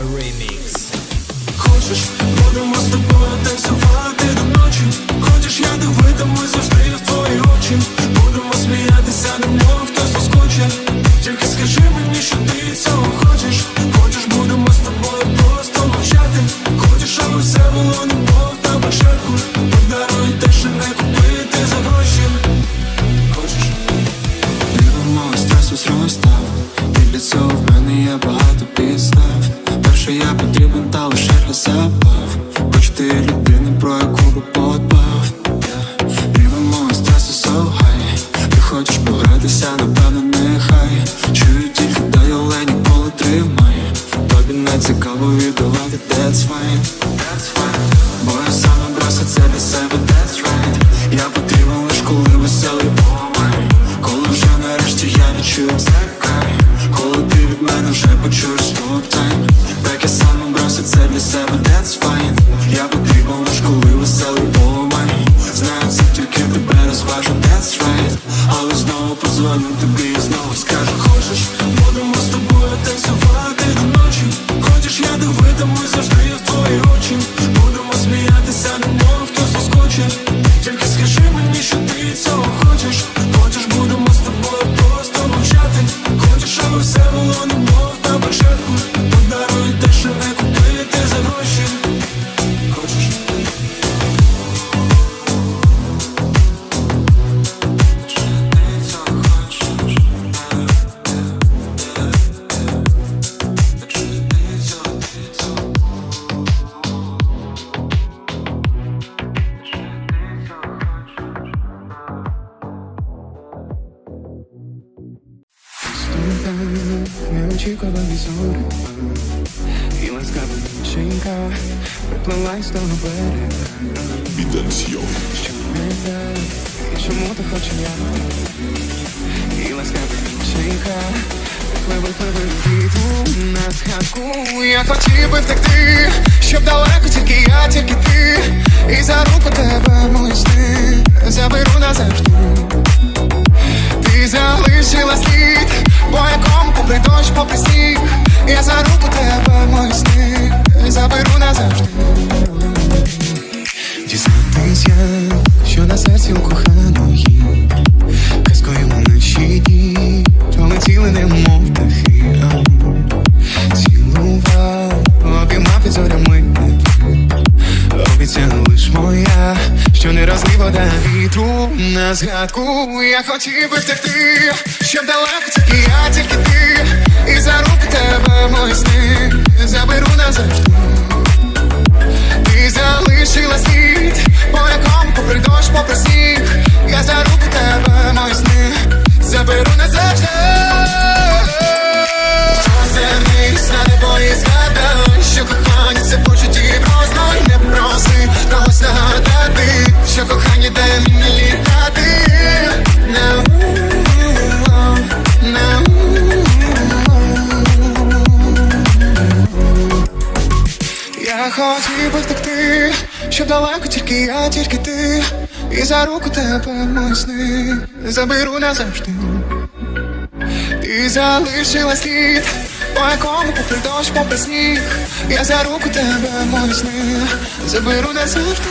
Remix. Хочеш, будемо з тобою танцювати до ночі? Хочеш, я дивитимусь завжди в твої очі. Будемо сміятися, немов хтось заскоче. Тільки скажи мені, що ти цього хочеш. Хочеш, будемо з тобою просто мовчати. Хочеш, аби все було немов на початку. Подаруй те, що не купити за гроші. Хочеш? Любимо стресу зростав І для цього в мене є багато завжди в твої очі Неочікувані зорі І ласкава дівчинка Приплилась до берега Що не так І чому ти хочеш я І ласкава дівчинка Випливи, випливи вітру на згадку Я хотів би втекти Щоб далеко тільки я, тільки ти І за руку тебе мої сни Заберу назавжди ти залишила слід, по якому попри дощ, попри сніг Я за руку тебе, мої сни, заберу назавжди. Дізнатись я, що на серці у коханої. Казкою наші дні, полетіли немов на згадку. Я хотів би втекти, щоб далеко тільки я, тільки ти, і за руки тебе мої сни втекти, далеко тільки я, тільки ти, і за руку тебе мої сни. Заберу назавжди. Ти залишила слід, по якому попри дощ, попри сніг. Я за руку тебе, мої сни, заберу назавжди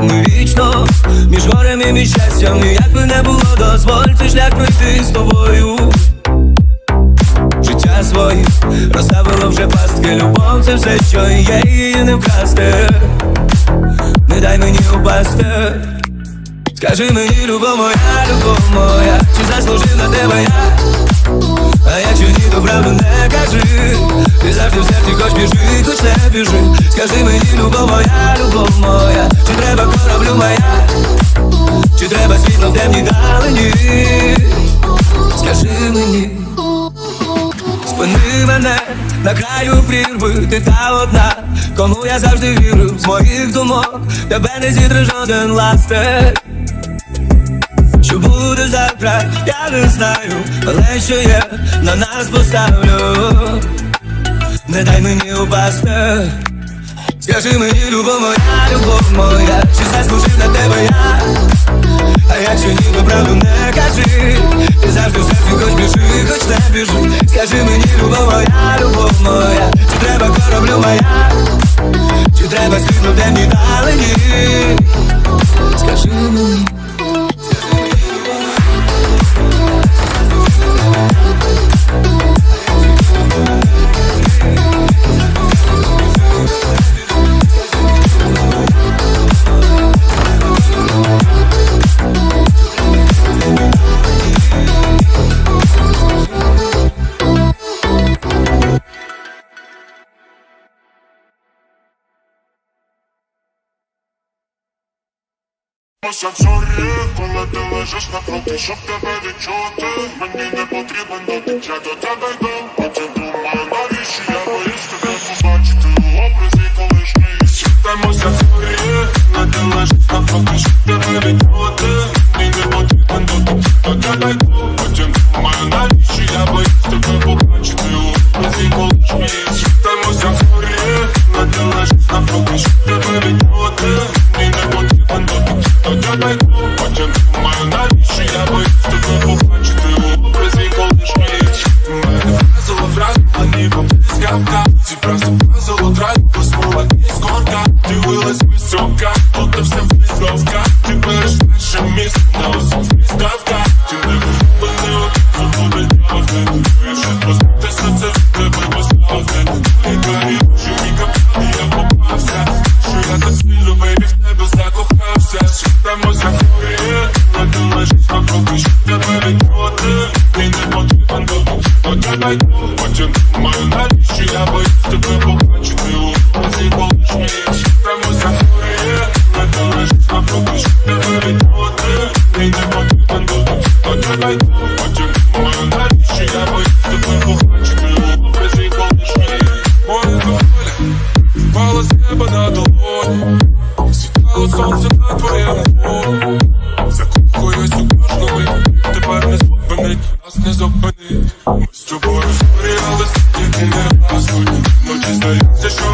ми вічно між горем і між щастям як би не було, дозвольте, шлях пройти з тобою. Життя своє розставило вже пастки Любов це все, що є, її не вкрасти. Не дай мені упасти. Скажи мені, любов моя, любов моя, чи заслужив на тебе я? А якщо ні, то правду не кажи Ти завжди в серці хоч біжи, хоч не біжи Скажи мені, любов моя, любов моя Чи треба кораблю моя? Чи треба світло в темній далині? Скажи мені Спини мене на краю прірви, ти та одна, кому я завжди вірю, з моїх думок тебе не зітре жоден ластик. Що буде завтра, я не знаю, але що є, на нас поставлю. Не дай мені упасти. Скажи мені, любов моя, любов моя, чи заслужив на тебе я? А якщо ні, то правду не кажи Ти завжди в серці хоч біжи, хоч не біжи Скажи мені, любов моя, Мося зорі, коли ти лежиш напроти, щоб тебе відчути Мені не потрібен дотик, я до тебе йду Потім думаю, навіщо я боюсь тебе побачити У образі колишньої Світимося зорі, коли ти лежиш до до тебе йду Потім думаю, навіщо я боюсь тебе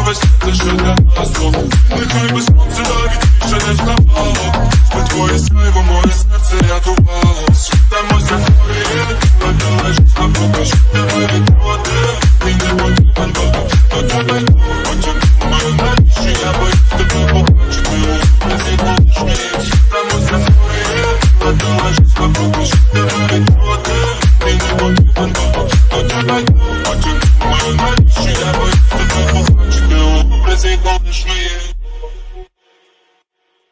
весь лише для тут Нехай би сонце навіть ще не вставало Ми твоє сяйво, моє серце